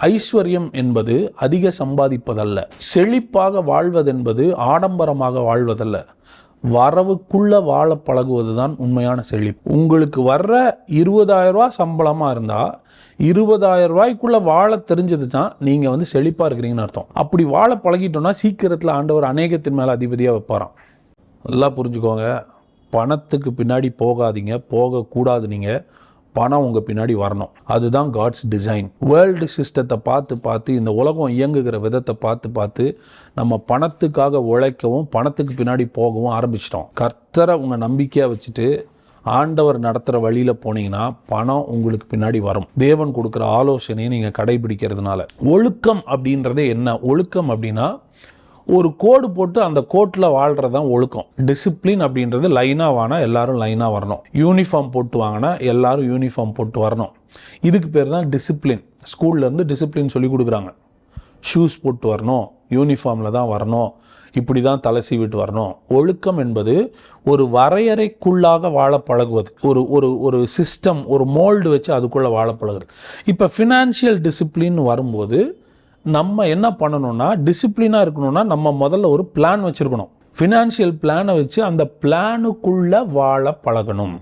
ஐஸ்வர்யம் என்பது அதிக சம்பாதிப்பதல்ல. செழிப்பாக வாழ்வதென்பது ஆடம்பரமாக வாழ்வதல்ல. வரவுக்குள்ள வாழ பழகுவது தான் உண்மையான செழிப்பு. உங்களுக்கு வர்ற இருபதாயிரம் சம்பளமாக இருந்தால் இருந்தா இருபதாயிரம் ரூபாய்க்குள்ளே வாழ தெரிஞ்சது தான் நீங்கள் வந்து செழிப்பாக இருக்கிறீங்கன்னு அர்த்தம். அப்படி வாழ பழகிட்டோம்னா சீக்கிரத்தில் ஆண்டவர் அநேகத்தின் மேலே அதிபதியாக வைப்பாராம். நல்லா புரிஞ்சுக்கோங்க. பணத்துக்கு பின்னாடி போகாதீங்க. போகக்கூடாது நீங்கள் பணம் உங்கள் பின்னாடி வரணும். அதுதான் காட்ஸ் டிசைன் வேர்ல்டு சிஸ்டத்தை பார்த்து பார்த்து இந்த உலகம் இயங்குகிற விதத்தை பார்த்து பார்த்து நம்ம பணத்துக்காக உழைக்கவும் பணத்துக்கு பின்னாடி போகவும் ஆரம்பிச்சிட்டோம். கர்த்தரை உங்கள் நம்பிக்கையாக வச்சுட்டு ஆண்டவர் நடத்துகிற வழியில் போனீங்கன்னா பணம் உங்களுக்கு பின்னாடி வரும். தேவன் கொடுக்குற ஆலோசனையை நீங்கள் கடைபிடிக்கிறதுனால. ஒழுக்கம் அப்படின்றதே என்ன? ஒழுக்கம் அப்படின்னா ஒரு கோடு போட்டு அந்த கோட்டில் வாழ்கிறது தான் ஒழுக்கம். டிசிப்ளின் அப்படின்றது லைனாக வானா எல்லாரும் லைனாக வரணும். யூனிஃபார்ம் போட்டு வாங்கினா எல்லாரும் யூனிஃபார்ம் போட்டு வரணும். இதுக்கு பேர் தான் டிசிப்ளின் ஸ்கூல்லேருந்து டிசிப்ளின் சொல்லி கொடுக்குறாங்க. ஷூஸ் போட்டு வரணும். யூனிஃபார்மில் தான் வரணும். இப்படி தான் தலை சீவிட்டு வரணும். ஒழுக்கம் என்பது ஒரு வரையறைக்குள்ளாக வாழ பழகுவது. ஒரு ஒரு ஒரு சிஸ்டம் ஒரு மோல்டு வச்சு அதுக்குள்ளே வாழ பழகுறது. இப்போ ஃபினான்ஷியல் டிசிப்ளின் வரும்போது நம்ம என்ன பண்ணணும்னா டிசிப்ளினாக இருக்கணும்னா நம்ம முதல்ல ஒரு பிளான் வச்சுருக்கணும். ஃபினான்ஷியல் பிளானை வச்சு அந்த பிளானுக்குள்ளே வாழ பழகணும்.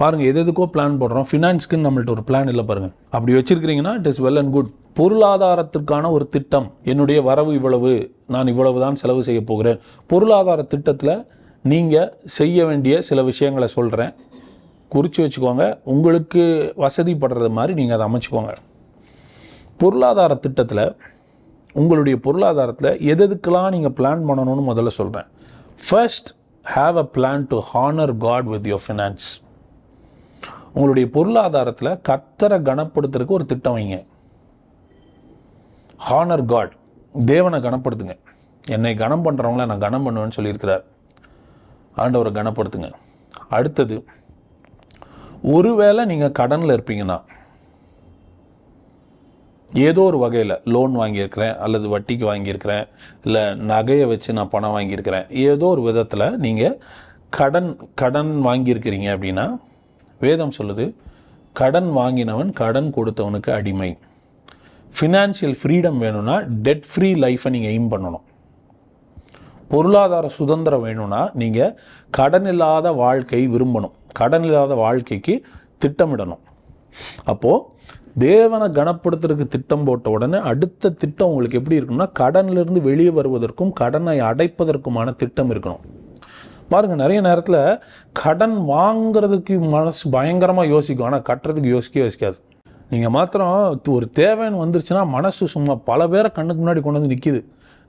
பாருங்கள் எது எதுக்கோ பிளான் போடுறோம். ஃபினான்ஸ்க்குன்னு நம்மள்ட்ட ஒரு பிளான் இல்லை பாருங்கள் அப்படி வச்சுருக்கிறீங்கன்னா it is well and good பொருளாதாரத்திற்கான ஒரு திட்டம். என்னுடைய வரவு இவ்வளவு நான் இவ்வளவு தான் செலவு செய்ய போகிறேன். பொருளாதார திட்டத்தில் நீங்கள் செய்ய வேண்டிய சில விஷயங்களை சொல்கிறேன் குறித்து வச்சுக்கோங்க. உங்களுக்கு வசதிப்படுறது மாதிரி நீங்கள் அதை அமைச்சுக்கோங்க. பொருளாதார திட்டத்தில் உங்களுடைய பொருளாதாரத்தில் எது எதுக்கெல்லாம் நீங்கள் பிளான் பண்ணணும்னு முதல்ல சொல்கிறேன் first have a plan to honour God with your finance உங்களுடைய பொருளாதாரத்தில் கத்தரை கனப்படுத்துறதுக்கு ஒரு திட்டம் வைங்க. ஹானர் காட் தேவனை கனப்படுத்துங்க. என்னை கனம் பண்ணுறவங்கள நான் கனம் பண்ணுவேன்னு சொல்லியிருக்கிறார். ஆண்டவரை கனப்படுத்துங்க. அடுத்தது ஒருவேளை நீங்கள் கடனில் இருப்பீங்கன்னா ஏதோ ஒரு வகையில் லோன் வாங்கியிருக்கிறேன் அல்லது வட்டிக்கு வாங்கியிருக்கிறேன் இல்லை நகையை வச்சு நான் பணம் வாங்கியிருக்கிறேன் ஏதோ ஒரு விதத்தில் நீங்கள் கடன் கடன் வாங்கியிருக்கிறீங்க அப்படின்னா வேதம் சொல்லுது கடன் வாங்கினவன் கடன் கொடுத்தவனுக்கு அடிமை. ஃபினான்ஷியல் ஃப்ரீடம் வேணும்னா டெட் ஃப்ரீ லைஃப்பை நீங்கள் எய்ம் பண்ணணும். பொருளாதார சுதந்திரம் வேணும்னா நீங்கள் கடன் இல்லாத வாழ்க்கை விரும்பணும். கடன் இல்லாத வாழ்க்கைக்கு திட்டமிடணும். அப்போது தேவனை கனப்படுத்துறதுக்கு திட்டம் போட்ட உடனே அடுத்த திட்டம் உங்களுக்கு எப்படி இருக்கும்னா கடன்லேருந்து வெளியே வருவதற்கும் கடனை அடைப்பதற்குமான திட்டம் இருக்கணும். பாருங்கள் நிறைய நேரத்தில் கடன் வாங்குறதுக்கு மனசு பயங்கரமாக யோசிக்கும். ஆனால் கட்டுறதுக்கு யோசிக்க யோசிக்காது. நீங்கள் மாத்திரம் ஒரு தேவைன்னு வந்துருச்சுன்னா மனசு சும்மா பல பேரை கண்ணுக்கு முன்னாடி கொண்டு வந்து நிற்கிது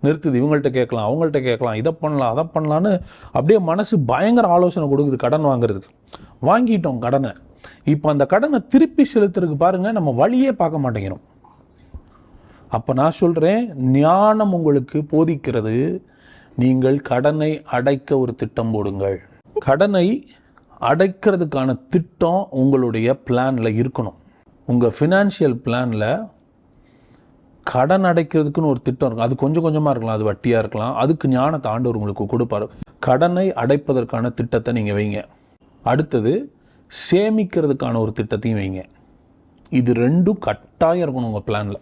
நிறுத்துது. இவங்கள்ட்ட கேட்கலாம் அவங்கள்ட்ட கேட்கலாம் இதை பண்ணலாம் அதை பண்ணலான்னு அப்படியே மனசு பயங்கர ஆலோசனை கொடுக்குது கடன் வாங்குறதுக்கு. வாங்கிட்டோம் கடனை. இப்போ அந்த கடனை திருப்பி செலுத்துறதுக்கு பாருங்க நம்ம வழியே பார்க்க மாட்டேங்கிறோம். அப்போ நான் சொல்கிறேன் ஞானம் உங்களுக்கு போதிக்கிறது நீங்கள் கடனை அடைக்க ஒரு திட்டம் போடுங்கள். கடனை அடைக்கிறதுக்கான திட்டம் உங்களுடைய பிளானில் இருக்கணும். உங்கள் ஃபினான்ஷியல் பிளானில் கடன் அடைக்கிறதுக்குன்னு ஒரு திட்டம் இருக்கும். அது கொஞ்சம் கொஞ்சமாக இருக்கலாம் அது வட்டியாக இருக்கலாம். அதுக்கு ஞானத்தை ஆண்டவர் உங்களுக்கு கொடுப்பாரு. கடனை அடைப்பதற்கான திட்டத்தை நீங்கள் வைங்க. அடுத்தது சேமிக்கிறதுக்கான ஒரு திட்டத்தையும் வைங்க. இது ரெண்டும் கட்டாயம் இருக்கணும் உங்கள் பிளானில்